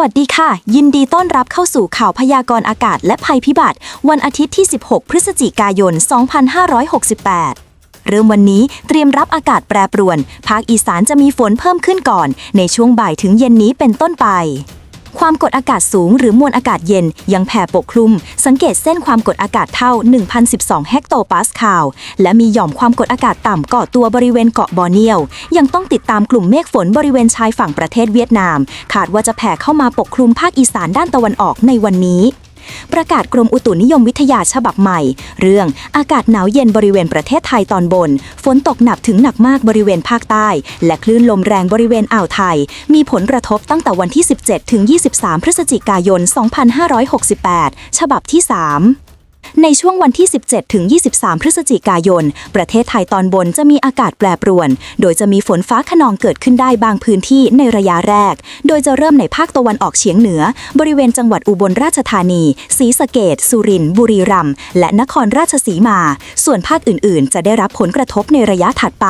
วัสดีค่ะ ยินดีต้อนรับเข้าสู่ข่าวพยากรณ์อากาศและภัยพิบัติ วันอาทิตย์ที่ 16 พฤศจิกายน 2568 เริ่มวันนี้เตรียมรับอากาศแปรปรวน ภาคอีสานจะมีฝนเพิ่มขึ้นก่อน ในช่วงบ่ายถึงเย็นนี้เป็นต้นไป ความกดอากาศสูงหรือมวลอากาศเย็นยังแผ่ปกคลุม สังเกตเส้นความกดอากาศเท่า 1012 เฮกโตปาสคาล และมีหย่อมความกดอากาศต่ำเกาะตัวบริเวณเกาะบอร์เนียว ยังต้องติดตามกลุ่มเมฆฝนบริเวณชายฝั่งประเทศเวียดนาม คาดว่าจะแผ่เข้ามาปกคลุมภาคอีสานด้านตะวันออกในวันนี้ ประกาศกรมอุตุนิยมวิทยาฉบับใหม่ เรื่องอากาศหนาวเย็นบริเวณประเทศไทยตอนบน ฝนตกหนักถึงหนักมากบริเวณภาคใต้ และคลื่นลมแรงบริเวณอ่าวไทย มีผลกระทบตั้งแต่วันที่ 17 ถึง 23 พฤศจิกายน 2568 ฉบับที่ 3 ในช่วงวันที่ 17 ถึง 23 พฤศจิกายน ประเทศไทยตอนบนจะมีอากาศแปรปรวน โดยจะมีฝนฟ้าขนองเกิดขึ้นได้บางพื้นที่ในระยะแรก โดยจะเริ่มในภาคตะวันออกเฉียงเหนือ บริเวณจังหวัดอุบลราชธานีศรีสะเกดสุรินทร์บุรีรัมย์และนครราชสีมา ส่วนภาคอื่น ๆ จะได้รับผลกระทบในระยะถัดไป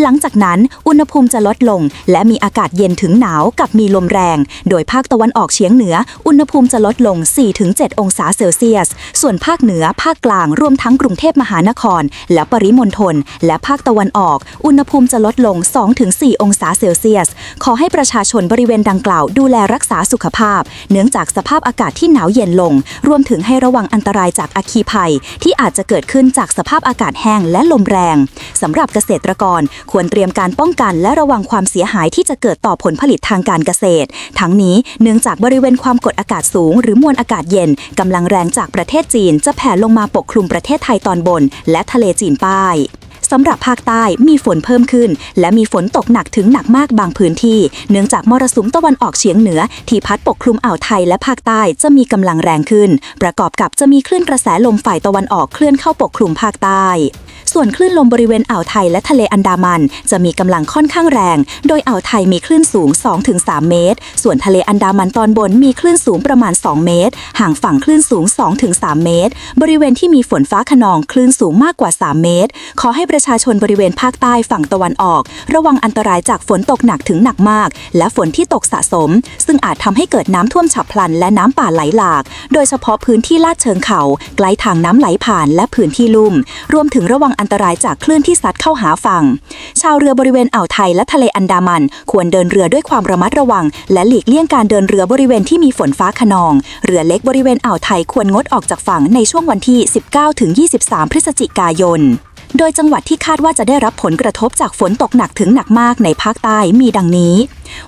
หลังจากนั้นอุณหภูมิจะลดลง และมีอากาศเย็นถึงหนาวกับมีลมแรง โดยภาคตะวันออกเฉียงเหนือ อุณหภูมิจะลดลง 4-7 องศาเซลเซียส ส่วนภาคเหนือ ภาคกลาง รวมทั้งกรุงเทพมหานคร และปริมณฑล และภาคตะวันออก อุณหภูมิจะลดลง 2-4 องศาเซลเซียส ขอให้ประชาชนบริเวณดังกล่าวดูแลรักษาสุขภาพ เนื่องจากสภาพอากาศที่หนาวเย็นลง รวมถึงให้ระวังอันตรายจากอัคคีภัย ที่อาจจะเกิดขึ้นจากสภาพอากาศแห้งและลมแรงสำหรับเกษตรกรควรเตรียมการป้องกันและระวังความเสียหายที่จะเกิดต่อผลผลิตทางการเกษตร ทั้งนี้เนื่องจากบริเวณความกดอากาศสูง หรือมวลอากาศเย็นกำลังแรงจากประเทศจีนจะแผ่ลงมาปกคลุมประเทศไทยตอนบน และทะเลจีนใต้สำหรับภาคใต้มีฝนเพิ่มขึ้น และมีฝนตกหนักถึงหนักมากบางพื้นที่ เนื่องจากมรสุมตะวันออกเฉียงเหนือ ที่พัดปกคลุมอ่าวไทยและภาคใต้จะมีกำลังแรงขึ้น ประกอบกับจะมีคลื่นกระแสลมฝ่ายตะวันออกเคลื่อนเข้าปกคลุมภาคใต้ ส่วนคลื่นลมบริเวณอ่าวไทยและทะเลอันดามัน จะมีกำลังค่อนข้างแรง โดยอ่าวไทยมีคลื่นสูง 2-3 เมตร ส่วนทะเลอันดามันตอนบนมีคลื่นสูงประมาณ 2 เมตร ห่างฝั่งคลื่นสูง 2-3 เมตร บริเวณที่มีฝนฟ้าขนองคลื่นสูงมากกว่า 3 เมตร ขอให้ประชาชนบริเวณภาคใต้ฝั่งตะวันออก ระวังอันตรายจากฝนตกหนักถึงหนักมาก และฝนที่ตกสะสม ซึ่งอาจทำให้เกิดน้ำท่วมฉับพลัน และน้ำป่าไหลหลาก โดยเฉพาะพื้นที่ลาดเชิงเขา ใกล้ทางน้ำไหลผ่านและพื้นที่ลุ่ม รวมถึงระวังอันตรายจากคลื่นที่ซัดเข้าหาฝั่ง ชาวเรือบริเวณอ่าวไทยและทะเลอันดามัน ควรเดินเรือด้วยความระมัดระวัง และหลีกเลี่ยงการเดินเรือบริเวณที่มีฝนฟ้าขนอง เรือเล็กบริเวณอ่าวไทยควรงดออกจากฝั่งในช่วงวันที่ 19-23 พฤศจิกายนโดยจังหวัดที่คาดว่าจะได้รับผลกระทบจากฝนตกหนักถึงหนักมากในภาคใต้มีดังนี้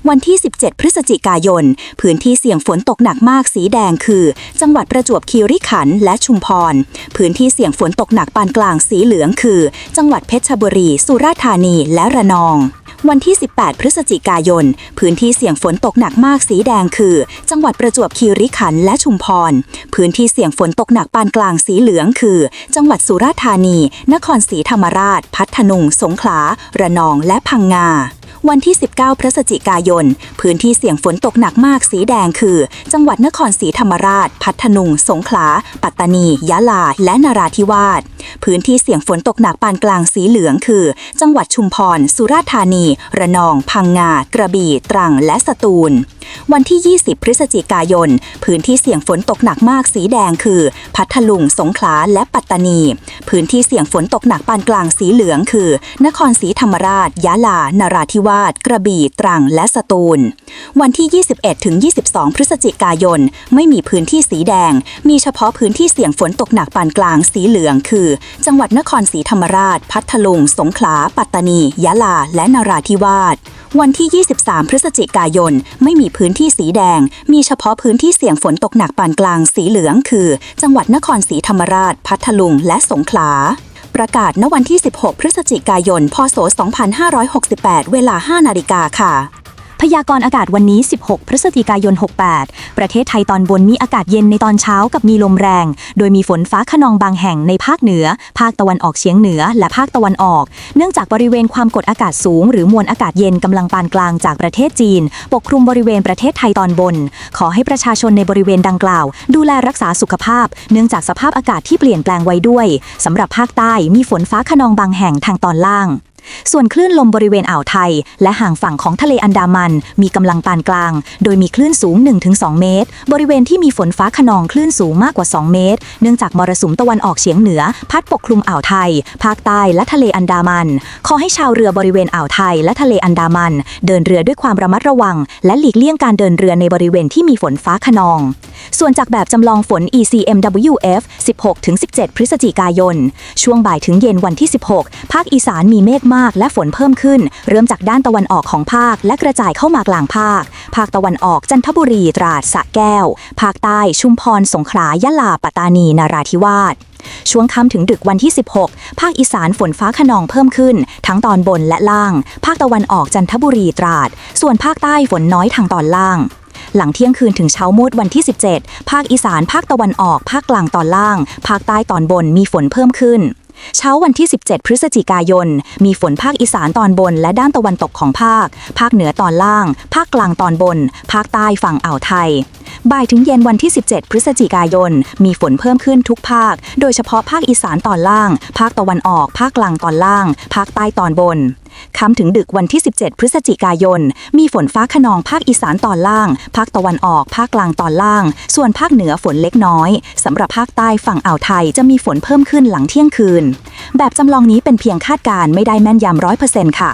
วันที่ 17 พฤศจิกายน พื้นที่เสี่ยงฝนตกหนักมากสีแดงคือ จังหวัดประจวบคีรีขันธ์และชุมพร พื้นที่เสี่ยงฝนตกหนักปานกลางสีเหลืองคือ จังหวัดเพชรบุรี สุราษฎร์ธานี และระนองวันที่ 18 พฤศจิกายน พื้นที่เสี่ยงฝนตกหนักมากสีแดงคือ จังหวัดประจวบคีรีขันธ์และชุมพร พื้นที่เสี่ยงฝนตกหนักปานกลางสีเหลืองคือ จังหวัดสุราษฎร์ธานี นครศรีธรรมราช พัทลุง สงขลา ระนอง และพังงา วันที่ 19 พฤศจิกายน พื้นที่เสี่ยงฝนตกหนักมากสีแดงคือ จังหวัดนครศรีธรรมราช พัทลุง สงขลา ปัตตานี ยะลา และนราธิวาส พื้นที่เสี่ยงฝนตกหนักปานกลางสีเหลืองคือ จังหวัดชุมพร สุราษฎร์ธานี ระนอง พังงา กระบี่ ตรัง และสตูล วันที่ 20 พฤศจิกายน พื้นที่เสี่ยงฝนตกหนักมากสีแดงคือ พัทลุง สงขลา และปัตตานี พื้นที่เสี่ยงฝนตกหนักปานกลางสีเหลืองคือ นครศรีธรรมราช ยะลา นราธิวาสกระบี่ ตรัง และสตูล วันที่ 21 ถึง 22 พฤศจิกายน ไม่มีพื้นที่สีแดง มีเฉพาะพื้นที่เสี่ยงฝนตกหนักปานกลางสีเหลือง คือ จังหวัดนครศรีธรรมราช พัทลุง สงขลา ปัตตานี ยะลา และนราธิวาส วันที่ 23 พฤศจิกายน ไม่มีพื้นที่สีแดง มีเฉพาะพื้นที่เสี่ยงฝนตกหนักปานกลางสีเหลือง คือ จังหวัดนครศรีธรรมราช พัทลุง และสงขลา ประกาศณวันที่ 16 พฤศจิกายน พศ 2568 เวลา 5 นาฬิกาค่ะ พยากรณ์อากาศวันนี้ 16 พฤศจิกายน 68 ประเทศไทยตอนบนมีอากาศเย็นในตอนเช้ากับมีลมแรง โดยมีฝนฟ้าขนองบางแห่งในภาคเหนือ ภาคตะวันออกเฉียงเหนือ และภาคตะวันออก เนื่องจากบริเวณความกดอากาศสูง หรือมวลอากาศเย็นกำลังปานกลางจากประเทศจีน ปกคลุมบริเวณประเทศไทยตอนบน ขอให้ประชาชนในบริเวณดังกล่าว ดูแลรักษาสุขภาพ เนื่องจากสภาพอากาศที่เปลี่ยนแปลงไว้ด้วยสำหรับภาคใต้มีฝนฟ้าขนองบางแห่งทางตอนล่าง ส่วนคลื่นลมบริเวณอ่าวไทย และห่างฝั่งของทะเลอันดามัน มีกำลังปานกลาง โดยมีคลื่นสูง 1-2 เมตร บริเวณที่มีฝนฟ้าขนองคลื่นสูงมากกว่า 2 เมตร เนื่องจากมรสุมตะวันออกเฉียงเหนือ พัดปกคลุมอ่าวไทย ภาคใต้และทะเลอันดามัน ขอให้ชาวเรือบริเวณอ่าวไทยและทะเลอันดามัน เดินเรือด้วยความระมัดระวัง และหลีกเลี่ยงการเดินเรือในบริเวณที่มีฝนฟ้าขนอง ส่วนจากแบบจำลองฝน ECMWF 16-17 พฤศจิกายน ช่วงบ่ายถึงเย็นวันที่ 16 ภาคอีสานมีเมฆมากและฝนเพิ่มขึ้น เริ่มจากด้านตะวันออกของภาค และกระจายเข้ามากลางภาค ภาคตะวันออกจันทบุรีตราดสะแก้ว ภาคใต้ชุมพรสงขลายะลาปัตตานีนาราธิวาสช่วงค่ำถึงดึกวันที่ 16 ภาคอีสานฝนฟ้าขนองเพิ่มขึ้น ทั้งตอนบนและล่าง ภาคตะวันออกจันทบุรีตราด ส่วนภาคใต้ฝนน้อยทางตอนล่าง หลังเที่ยงคืนถึงเช้ามืดวันที่ 17 ภาคอีสาน ภาคตะวันออก ภาคกลางตอนล่าง ภาคใต้ตอนบนมีฝนเพิ่มขึ้นเช้าวันที่ 17 พฤศจิกายน มีฝนภาคอีสานตอนบนและด้านตะวันตกของภาค ภาคเหนือตอนล่าง ภาคกลางตอนบน ภาคใต้ฝั่งอ่าวไทย บ่ายถึงเย็นวันที่ 17 พฤศจิกายน มีฝนเพิ่มขึ้นทุกภาค โดยเฉพาะภาคอีสานตอนล่าง ภาคตะวันออก ภาคกลางตอนล่าง ภาคใต้ตอนบน ค่ำถึงดึกวันที่ 17 พฤศจิกายน มีฝนฟ้าขนองภาคอีสานตอนล่าง ภาคตะวันออก ภาคกลางตอนล่าง ส่วนภาคเหนือฝนเล็กน้อยสำหรับภาคใต้ฝั่งอ่าวไทยจะมีฝนเพิ่มขึ้นหลังเที่ยงคืน แบบจำลองนี้เป็นเพียงคาดการณ์ไม่ได้แม่นยำร้อยเปอร์เซ็นต์ค่ะ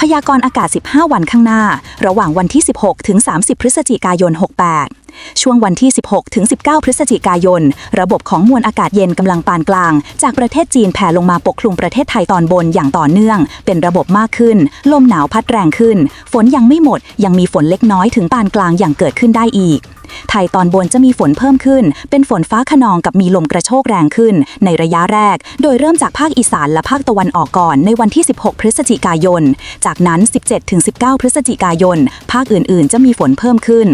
พยากรณ์อากาศ 15 วันข้างหน้า ระหว่างวันที่ 16 ถึง 30 พฤศจิกายน 68ช่วงวันที่ 16 ถึง 19 พฤศจิกายน ระบบของมวลอากาศเย็นกำลังปานกลาง จากประเทศจีนแผ่ลงมาปกคลุมประเทศไทยตอนบนอย่างต่อเนื่อง เป็นระบบมากขึ้น ลมหนาวพัดแรงขึ้น ฝนยังไม่หมด ยังมีฝนเล็กน้อยถึงปานกลางอย่างเกิดขึ้นได้อีก ไทยตอนบนจะมีฝนเพิ่มขึ้น เป็นฝนฟ้าขนองกับมีลมกระโชกแรงขึ้น ในระยะแรก โดยเริ่มจากภาคอีสานและภาคตะวันออกก่อนในวันที่ 16 พฤศจิกายน จากนั้น 17-19 พฤศจิกายน ภาคอื่น ๆ จะมีฝนเพิ่มขึ้น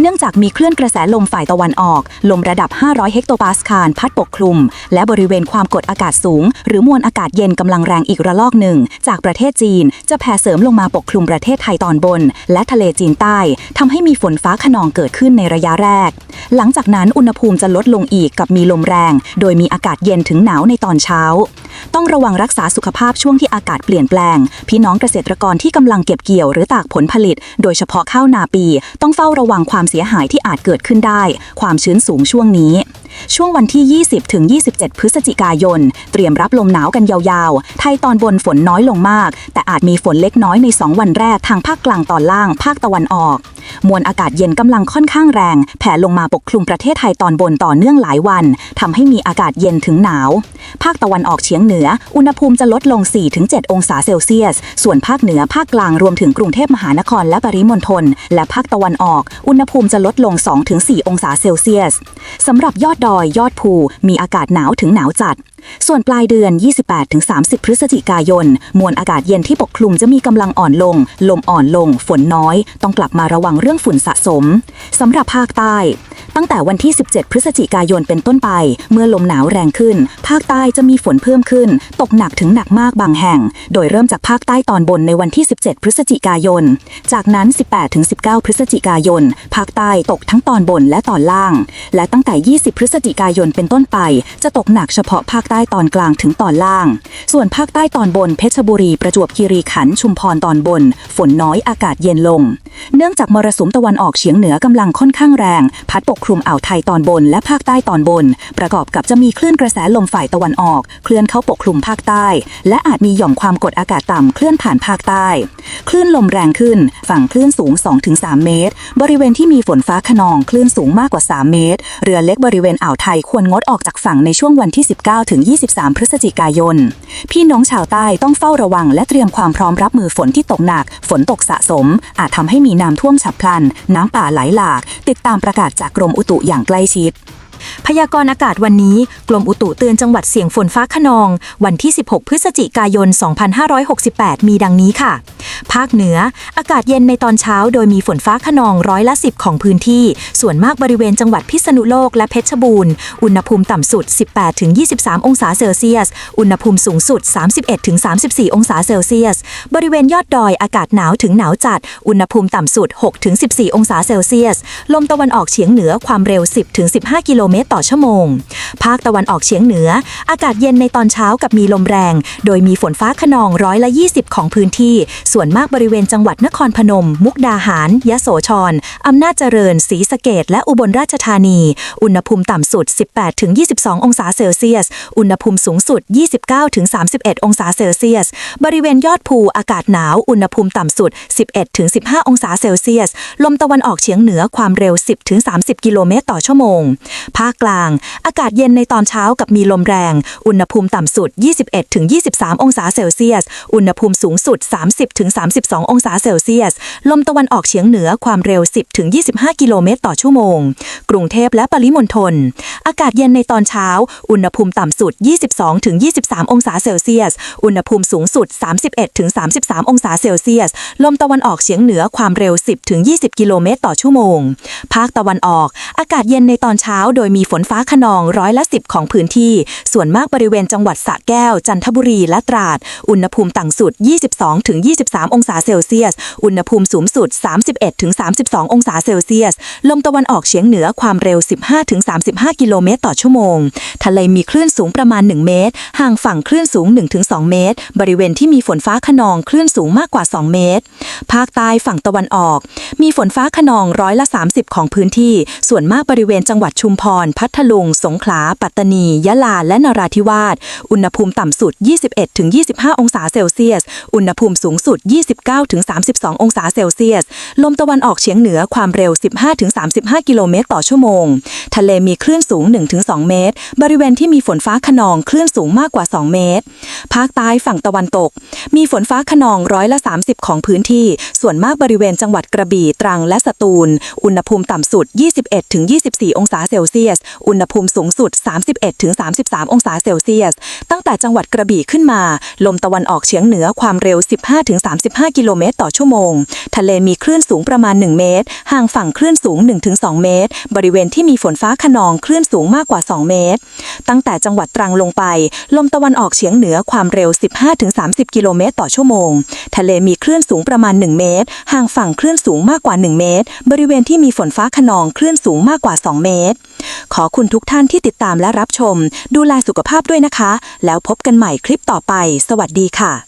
เนื่องจากมีคลื่นกระแสลมฝ่ายตะวันออก ลมระดับ 500 เฮกโตปาสคาลพัดปกคลุม และบริเวณความกดอากาศสูง หรือมวลอากาศเย็นกำลังแรงอีกระลอกหนึ่ง จากประเทศจีน จะแผ่เสริมลงมาปกคลุมประเทศไทยตอนบน และทะเลจีนใต้ทำให้มีฝนฟ้าขนองเกิดขึ้นในระยะแรก หลังจากนั้นอุณหภูมิจะลดลงอีกกับมีลมแรง โดยมีอากาศเย็นถึงหนาวในตอนเช้า ต้องระวังรักษาสุขภาพช่วงที่อากาศเปลี่ยนแปลง พี่น้องเกษตรกรที่กำลังเก็บเกี่ยวหรือตากผลผลิต โดยเฉพาะข้าวนาปี ต้องเฝ้าระวังความเสียหายที่อาจเกิดขึ้นได้ ความชื้นสูงช่วงนี้ ช่วงวันที่ 20 ถึง 27 พฤศจิกายน เตรียมรับลมหนาวกันยาวๆ ไทยตอนบนฝนน้อยลงมาก แต่อาจมีฝนเล็กน้อยใน 2 วันแรกทางภาคกลางตอนล่าง ภาคตะวันออก มวลอากาศเย็นกำลังค่อนข้างแรง แผ่ลงมาปกคลุมประเทศไทยตอนบนต่อเนื่องหลายวันทำให้มีอากาศเย็นถึงหนาว ภาคตะวันออกเฉียงเหนือ อุณหภูมิจะลดลง 4-7 องศาเซลเซียส ส่วนภาคเหนือภาคกลางรวมถึงกรุงเทพมหานครและปริมณฑลและภาคตะวันออก อุณหภูมิจะลดลง 2-4 องศาเซลเซียสสำหรับยอดดอยยอดภูมีอากาศหนาวถึงหนาวจัดส่วนปลายเดือน 28-30 พฤศจิกายน มวลอากาศเย็นที่ปกคลุมจะมีกำลังอ่อนลง ลมอ่อนลง ฝนน้อย ต้องกลับมาระวังเรื่องฝุ่นสะสม สำหรับภาคใต้ ตั้งแต่วันที่ 17 พฤศจิกายนเป็นต้นไป เมื่อลมหนาวแรงขึ้น ภาคใต้จะมีฝนเพิ่มขึ้น ตกหนักถึงหนักมากบางแห่ง โดยเริ่มจากภาคใต้ตอนบนในวันที่ 17 พฤศจิกายน จากนั้น 18-19 พฤศจิกายน ภาคใต้ตกทั้งตอนบนและตอนล่าง และตั้งแต่ 20 พฤศจิกายนเป็นต้นไป จะตกหนักเฉพาะภาคใต้ตอนกลางถึงตอนล่าง ส่วนภาคใต้ตอนบนเพชรบุรีประจวบคีรีขันธ์ชุมพรตอนบน ฝนน้อยอากาศเย็นลง เนื่องจากมรสุมตะวันออกเฉียงเหนือกำลังค่อนข้างแรง พัดปกคลุมอ่าวไทยตอนบน และภาคใต้ตอนบน ประกอบกับจะมีคลื่นกระแสลมฝ่ายตะวันออก เคลื่อนเข้าปกคลุมภาคใต้ และอาจมีหย่อมความกดอากาศต่ำเคลื่อนผ่านภาคใต้ คลื่นลมแรงขึ้น ฝั่งคลื่นสูง 2-3 เมตร บริเวณที่มีฝนฟ้าขนองคลื่นสูงมากกว่า 3 เมตร เรือเล็กบริเวณอ่าวไทยควรงดออกจากฝั่งในช่วงวันที่ 19ถึง23 พฤศจิกายน พี่น้องชาวใต้ต้องเฝ้าระวังและเตรียมความพร้อมรับมือฝนที่ตกหนัก ฝนตกสะสม อาจทำให้มีน้ำท่วมฉับพลัน น้ำป่าไหลหลาก ติดตามประกาศจากกรมอุตุอย่างใกล้ชิด พยากรณ์อากาศวันนี้กรมอุตุเตือนจังหวัดเสี่ยงฝนฟ้าขนอง วันที่ 16 พฤศจิกายน 2568 มีดังนี้ค่ะ ภาคเหนือ อากาศเย็นในตอนเช้า โดยมีฝนฟ้าขนองร้อยละ 10 ของพื้นที่ ส่วนมากบริเวณจังหวัดพิษณุโลกและเพชรบูรณ์ อุณหภูมิต่ำสุด 18-23 องศาเซลเซียส อุณหภูมิสูงสุด 31-34 องศาเซลเซียส บริเวณยอดดอยอากาศหนาวถึงหนาวจัด อุณหภูมิต่ำสุด 6-14 องศาเซลเซียส ลมตะวันออกเฉียงเหนือความเร็ว 10-15 กิโลเมตรต่อชั่วโมง ภาคตะวันออกเฉียงเหนือ อากาศเย็นในตอนเช้ากับมีลมแรง โดยมีฝนฟ้าขนองร้อยละ 20 ของพื้นที่ ส่วนมากบริเวณจังหวัดนครพนม มุกดาหาร ยะโสธรอำนาจเจริญศรีสะเกดและอุบลราชธานี อุณหภูมิต่ำสุด 18-22 องศาเซลเซียส อุณหภูมิสูงสุด 29-31 องศาเซลเซียส บริเวณยอดภูอากาศหนาว อุณหภูมิต่ำสุด 11-15 องศาเซลเซียส ลมตะวันออกเฉียงเหนือความเร็ว 10-30 กิโลเมตรต่อชั่วโมง ภาคกลาง อากาศเย็นในตอนเช้ากับมีลมแรง อุณหภูมิต่ำสุด 21-23 องศาเซลเซียส อุณหภูมิสูงสุด 30-32 องศาเซลเซียส ลมตะวันออกเฉียงเหนือความเร็ว 10-25 กิโลเมตรต่อชั่วโมง กรุงเทพและปริมณฑล อากาศเย็นในตอนเช้า อุณหภูมิต่ำสุด 22-23 องศาเซลเซียส อุณหภูมิสูงสุด 31-33 องศาเซลเซียส ลมตะวันออกเฉียงเหนือความเร็ว 10-20 กิโลเมตรต่อชั่วโมง ภาคตะวันออก อากาศเย็นในตอนเช้าโดยมีีฝนฟ้าขนองร้อยละ10ของพื้นที่ ส่วนมากบริเวณจังหวัดสระแก้ว จันทบุรีและตราด อุณหภูมิต่ำสุด 22-23 องศาเซลเซียส อุณหภูมิสูงสุด 31-32 องศาเซลเซียส ลมตะวันออกเฉียงเหนือความเร็ว 15-35 กิโลเมตรต่อชั่วโมง ทะเลมีคลื่นสูงประมาณ 1 เมตร ห่างฝั่งคลื่นสูง 1-2 เมตร บริเวณที่มีฝนฟ้าขนองคลื่นสูงมากกว่า 2 เมตร ภาคใต้ฝั่งตะวันออก มีฝนฟ้าขนองร้อยละ 30 ของพื้นที่ ส่วนมากบริเวณจังหวัดชุมพรพัทลุง สงขลา ปัตตานี ยะลา และนราธิวาส อุณหภูมิต่ำสุด 21-25 องศาเซลเซียส อุณหภูมิสูงสุด 29-32 องศาเซลเซียส ลมตะวันออกเฉียงเหนือความเร็ว 15-35 กิโลเมตรต่อชั่วโมง ทะเลมีคลื่นสูง 1-2 เมตร บริเวณที่มีฝนฟ้าขนองคลื่นสูงมากกว่า 2 เมตร ภาคใต้ฝั่งตะวันตก มีฝนฟ้าขนองร้อยละ 30 ของพื้นที่ ส่วนมากบริเวณจังหวัดกระบี่ ตรัง และสตูล อุณหภูมิต่ำสุด 21-24 องศาเซลเซียส อุณหภูมิสูงสุด 31-33 องศาเซลเซียส ตั้งแต่จังหวัดกระบี่ขึ้นมา ลมตะวันออกเฉียงเหนือความเร็ว 15-35 กิโลเมตรต่อชั่วโมง ทะเลมีคลื่นสูงประมาณ 1 เมตร ห่างฝั่งคลื่นสูง 1-2 เมตร บริเวณที่มีฝนฟ้าขนองคลื่นสูงมากกว่า 2 เมตร ตั้งแต่จังหวัดตรังลงไป ลมตะวันออกเฉียงเหนือความเร็ว 15-30 กิโลเมตรต่อชั่วโมง ทะเลมีคลื่นสูงประมาณ 1 เมตร ห่างฝั่งคลื่นสูงมากกว่า 1 เมตร บริเวณที่มีฝนฟ้าขนองคลื่นสูงมากกว่า 2 เมตร ขอคุณทุกท่านที่ติดตามและรับชม ดูแลสุขภาพด้วยนะคะ แล้วพบกันใหม่คลิปต่อไป สวัสดีค่ะ